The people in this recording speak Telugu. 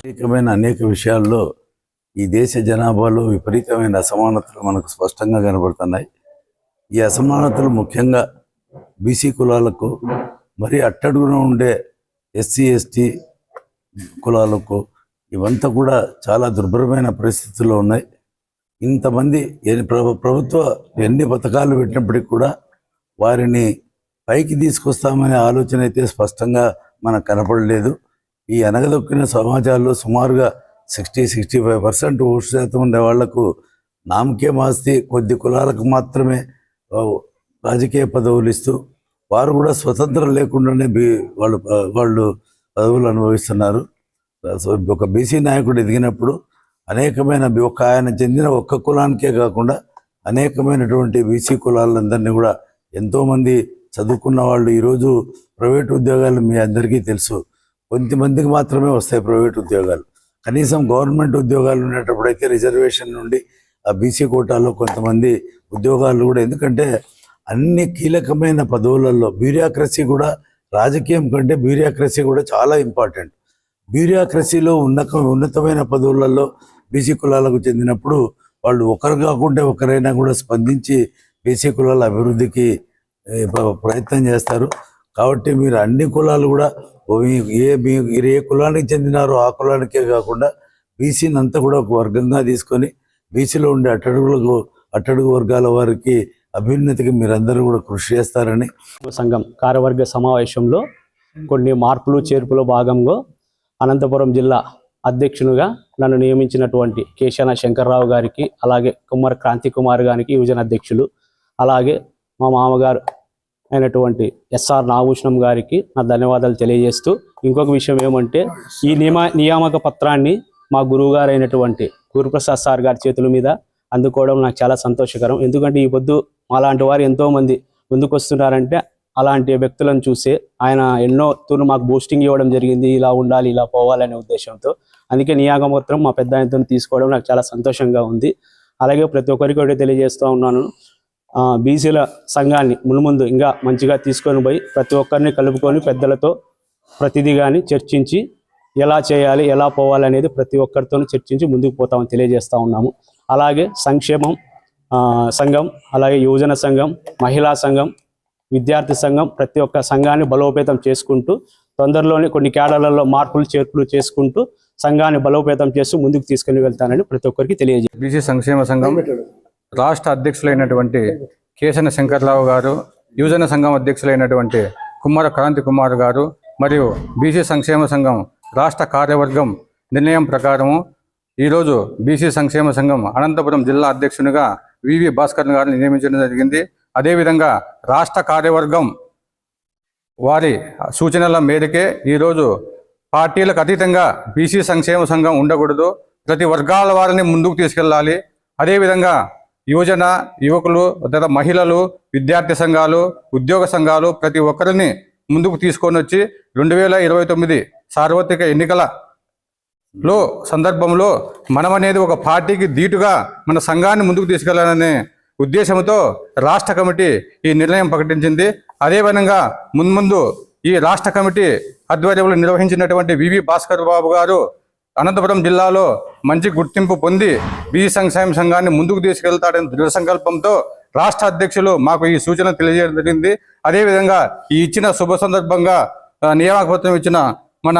అనేకమైన అనేక విషయాల్లో ఈ దేశ జనాభాలో విపరీతమైన అసమానతలు మనకు స్పష్టంగా కనబడుతున్నాయి. ఈ అసమానతలు ముఖ్యంగా బీసీ కులాలకు మరి అట్టడుగున ఉండే ఎస్సీ ఎస్టీ కులాలకు ఇవంతా కూడా చాలా దుర్భరమైన పరిస్థితుల్లో ఉన్నాయి. ఇంతమంది ఎన్ని ప్రభుత్వ ఎన్ని పథకాలు పెట్టినప్పటికీ కూడా వారిని పైకి తీసుకొస్తామనే ఆలోచన అయితే స్పష్టంగా మనకు కనపడలేదు. ఈ అనగదొక్కిన సమాజాల్లో సుమారుగా sixty sixty five percent vote శాతం ఉండే వాళ్ళకు నామకే మాస్తి కొద్ది కులాలకు మాత్రమే రాజకీయ పదవులు ఇస్తూ వారు కూడా స్వతంత్రం లేకుండానే బీ వాళ్ళు వాళ్ళు పదవులు అనుభవిస్తున్నారు. సో ఒక బీసీ నాయకుడు ఎదిగినప్పుడు అనేకమైన ఒక ఆయన చెందిన ఒక్క కులానికే కాకుండా అనేకమైనటువంటి బీసీ కులాలందరినీ కూడా ఎంతోమంది చదువుకున్న వాళ్ళు ఈరోజు ప్రైవేట్ ఉద్యోగాలు మీ అందరికీ తెలుసు. కొంతమందికి మాత్రమే వస్తాయి ప్రైవేట్ ఉద్యోగాలు. కనీసం గవర్నమెంట్ ఉద్యోగాలు ఉండేటప్పుడైతే రిజర్వేషన్ నుండి ఆ బీసీ కోటాలో కొంతమంది ఉద్యోగాలు కూడా ఎందుకంటే అన్ని కీలకమైన పదవులలో బ్యూరియాక్రసీ కూడా రాజకీయం కంటే బ్యూరియాక్రసీ కూడా చాలా ఇంపార్టెంట్. బ్యూరియాక్రసీలో ఉన్నత ఉన్నతమైన పదవులలో బీసీ కులాలకు చెందినప్పుడు వాళ్ళు ఒకరు కాకుండా ఒకరైనా కూడా స్పందించి బీసీ కులాల అభివృద్ధికి ప్రయత్నం చేస్తారు. కాబట్టి మీరు అన్ని కులాలు కూడా ఓ మీ- ఏ మీ మీరు ఏ కులానికి చెందినారో ఆ కులానికే కాకుండా బీసీని అంతా కూడా ఒక వర్గంగా తీసుకొని బీసీలో ఉండే అట్టడుగులకు అట్టడుగు వర్గాల వారికి అభ్యున్నతికి మీరందరూ కూడా కృషి చేస్తారని. సంఘం కార్యవర్గ సమావేశంలో కొన్ని మార్పులు చేర్పులో భాగంగా అనంతపురం జిల్లా అధ్యక్షునిగా నన్ను నియమించినటువంటి కేశాన శంకర్రావు గారికి అలాగే కుమార్ క్రాంతి కుమార్ గారికి యువజన అధ్యక్షులు అలాగే మా మామగారు అయినటువంటి ఎస్ఆర్ నాగభూషణం గారికి నా ధన్యవాదాలు తెలియజేస్తూ ఇంకొక విషయం ఏమంటే ఈ నియమ నియామక పత్రాన్ని మా గురువు గారైనటువంటి అయినటువంటి గురుప్రసాద్ సార్ గారి చేతుల మీద అందుకోవడం నాకు చాలా సంతోషకరం. ఎందుకంటే ఈ పొద్దు అలాంటి వారు ఎంతోమంది ముందుకు వస్తున్నారంటే అలాంటి వ్యక్తులను చూసే ఆయన ఎన్నో తూర్లు మాకు బూస్టింగ్ ఇవ్వడం జరిగింది. ఇలా ఉండాలి ఇలా పోవాలనే ఉద్దేశంతో అందుకే నియామక పత్రం మా పెద్ద ఆయనతో తీసుకోవడం నాకు చాలా సంతోషంగా ఉంది. అలాగే ప్రతి ఒక్కరికి ఒకటి తెలియజేస్తూ ఉన్నాను. బీసీల సంఘాన్ని మునుముందు ఇంకా మంచిగా తీసుకొని పోయి ప్రతి ఒక్కరిని కలుపుకొని పెద్దలతో ప్రతిదీ కానీ చర్చించి ఎలా చేయాలి ఎలా పోవాలి అనేది ప్రతి ఒక్కరితో చర్చించి ముందుకు పోతామని తెలియజేస్తూ ఉన్నాము. అలాగే సంక్షేమం సంఘం అలాగే యువజన సంఘం మహిళా సంఘం విద్యార్థి సంఘం ప్రతి ఒక్క సంఘాన్ని బలోపేతం చేసుకుంటూ తొందరలోనే కొన్ని కేడర్లలో మార్పులు చేర్పులు చేసుకుంటూ సంఘాన్ని బలోపేతం చేస్తూ ముందుకు తీసుకుని వెళ్తానని ప్రతి ఒక్కరికి తెలియజేయాలి బీసీ సంక్షేమ సంఘం రాష్ట్ర అధ్యక్షులైనటువంటి కేసన శంకర్రావు గారు యువజన సంఘం అధ్యక్షులైనటువంటి కుమార క్రాంతి కుమార్ గారు మరియు బీసీ సంక్షేమ సంఘం రాష్ట్ర కార్యవర్గం నిర్ణయం ప్రకారము ఈరోజు బీసీ సంక్షేమ సంఘం అనంతపురం జిల్లా అధ్యక్షునిగా వివి భాస్కర్ గారిని నియమించడం జరిగింది. అదేవిధంగా రాష్ట్ర కార్యవర్గం వారి సూచనల మేరకే ఈరోజు పార్టీలకు అతీతంగా బీసీ సంక్షేమ సంఘం ఉండకూడదు. ప్రతి వర్గాల వారిని ముందుకు తీసుకెళ్ళాలి. అదేవిధంగా యువజన యువకులు లేదా మహిళలు విద్యార్థి సంఘాలు ఉద్యోగ సంఘాలు ప్రతి ఒక్కరిని ముందుకు తీసుకొని వచ్చి రెండు వేల ఇరవై తొమ్మిది సార్వత్రిక ఎన్నికల లో సందర్భంలో మనం అనేది ఒక పార్టీకి ధీటుగా మన సంఘాన్ని ముందుకు తీసుకెళ్ళాలనే ఉద్దేశంతో రాష్ట్ర కమిటీ ఈ నిర్ణయం ప్రకటించింది. అదేవిధంగా మున్ముందు ఈ రాష్ట్ర కమిటీ ఆధ్వర్యంలో నిర్వహించినటువంటి వివి భాస్కర్ బాబు గారు అనంతపురం జిల్లాలో మంచి గుర్తింపు పొంది బీసీ సంక్షేమ సంఘాన్ని ముందుకు తీసుకెళ్తాడని దృఢ సంకల్పంతో రాష్ట్ర అధ్యక్షులు మాకు ఈ సూచన తెలియజేయడం జరిగింది. అదేవిధంగా ఈ ఇచ్చిన శుభ సందర్భంగా నియామకపత్రం ఇచ్చిన మన